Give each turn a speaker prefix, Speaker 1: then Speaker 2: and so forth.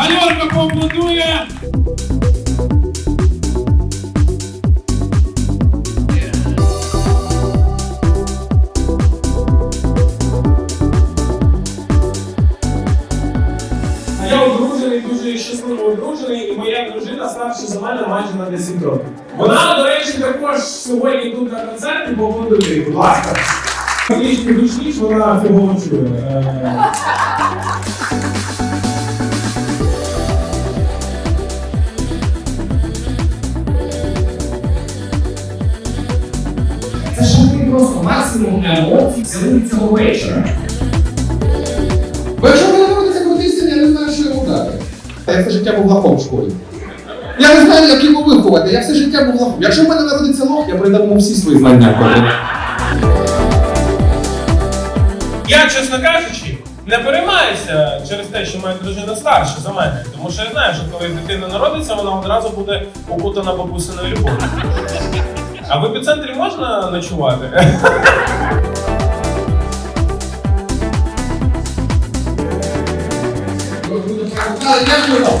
Speaker 1: Гальорка поаплодує. Я одружений, дуже щасливо одружений, і моя дружина старша за мене майже на 10 років. Вона, до речі, також сьогодні тут на концерті, бо буде, будь ласка. Трішки гучніш, вона фігово чує.
Speaker 2: Просто максимум емоцій взяли цього вечора.
Speaker 3: Бо якщо в мене народиться крутий я не знаю, що йому дати. Та я все життя був лахом в школі. Я не знаю, як його виховати. Я все життя був лахом. Якщо в мене народиться лох, я передам всі свої знання.
Speaker 1: Я, чесно кажучи, не переймаюся через те, що моя дружина старша за мене. Тому що я знаю, що коли дитина народиться, вона одразу буде окутана бабусиною любов'ю. А в епіцентрі можна ночувати?
Speaker 3: Дякую вам.